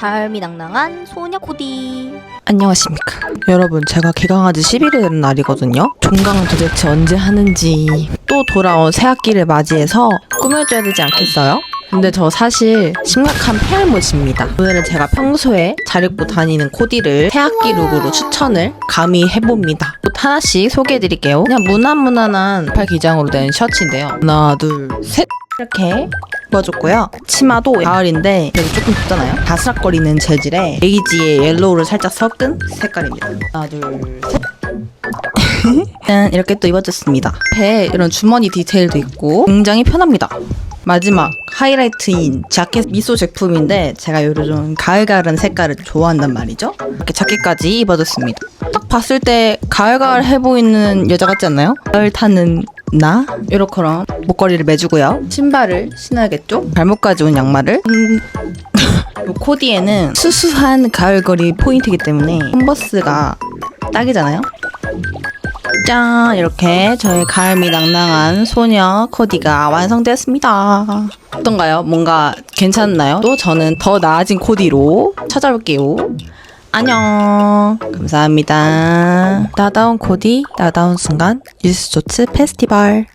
가을미 낭낭한 소녀 코디. 안녕하십니까. 여러분, 제가 개강한 지 10일이 되는 날이거든요. 종강 도대체 언제 하는지. 또 돌아온 새학기를 맞이해서 꾸며줘야 되지 않겠어요? 근데 저 사실 심각한 폐할못입니다. 오늘은 제가 평소에 잘 입고 다니는 코디를 새학기 룩으로 추천을 감히 해봅니다. 옷 하나씩 소개해드릴게요. 그냥 무난무난한 팔 기장으로 된 셔츠인데요. 하나, 둘, 셋! 이렇게 입어줬고요. 치마도 가을인데 여기 조금 덥잖아요. 바스락거리는 재질에 베이지에 옐로우를 살짝 섞은 색깔입니다. 하나, 둘, 셋. 짠, 이렇게 또 입어줬습니다. 배에 이런 주머니 디테일도 있고 굉장히 편합니다. 마지막 하이라이트인 자켓 미소 제품인데 제가 요즘 가을가을한 색깔을 좋아한단 말이죠. 이렇게 자켓까지 입어줬습니다. 딱 봤을 때 가을가을 해 보이는 여자 같지 않나요? 가을 타는 나 이렇게랑 목걸이를 매주고요. 신발을 신어야겠죠? 발목까지 온 양말을. 음, 요 코디에는 수수한 가을거리 포인트이기 때문에 컨버스가 딱이잖아요. 짠! 이렇게 저의 가을미 낭낭한 소녀 코디가 완성되었습니다. 어떤가요? 뭔가 괜찮나요? 또 저는 더 나아진 코디로 찾아올게요. 안녕. 감사합니다. 나다운 코디, 나다운 순간, 뉴스 조츠 페스티벌.